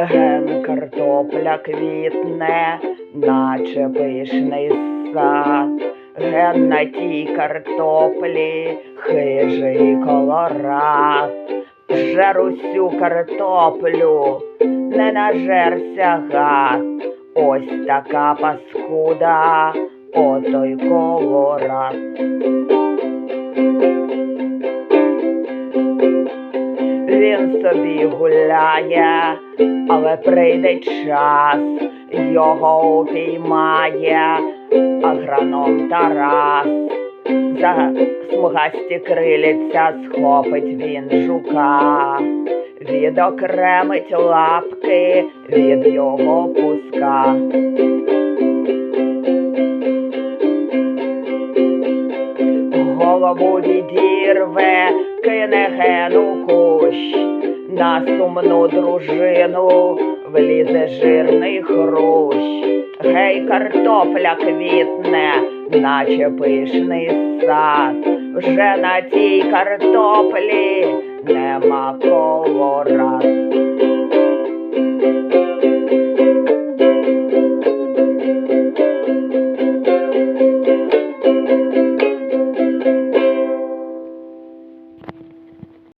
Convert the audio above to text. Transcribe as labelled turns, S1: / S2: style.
S1: Ген картопля квітне, наче пишний сад. Ген на тій картоплі хижий колорад. Жер усю картоплю, не нажерся гад. Ось така паскуда, отой колорад. Він собі гуляє, але прийде час, його упіймає агроном Тарас. За смугасті крилиця схопить він жука, відокремить лапки від його пуска. Голову відірве, кине гену кущ, на сумну дружину влізе жирний хрущ. Гей, картопля квітне, наче пишний сад. Вже на тій картоплі нема колорад.